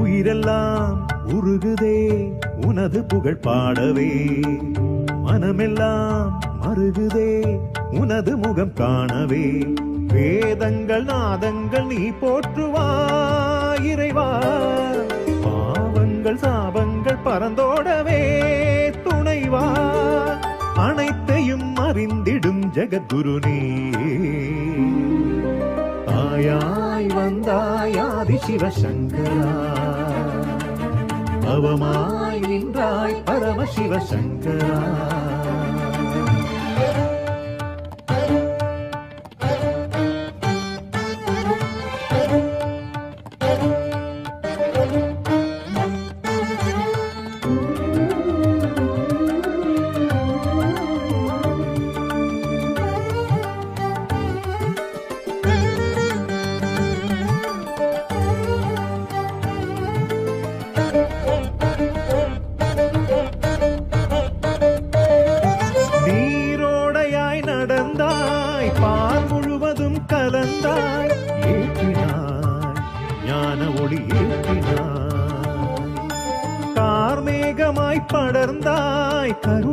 உயிரெல்லாம் உருகுதே உனது புகழ் பாடவே. மனமெல்லாம் மருகுதே உனது முகம் காணவே. வேதங்கள் நாதங்கள் நீ போற்றுவாய் இறைவா. பாவங்கள் சாபங்கள் பறந்தோடவே துணைவா. அனைத்தையும் அறிந்திடும் ஜெகத்குரு நீ தாயா. வந்தாய் ஆதி சிவசங்கரா அவமாய் நின்றாய் பரமசிவ பால் முழுவதும் கலந்தாய் ஏற்றினாய் ஞான ஒளி ஏற்றினாய். கார்மேகமாய் படர்ந்தாய் கரு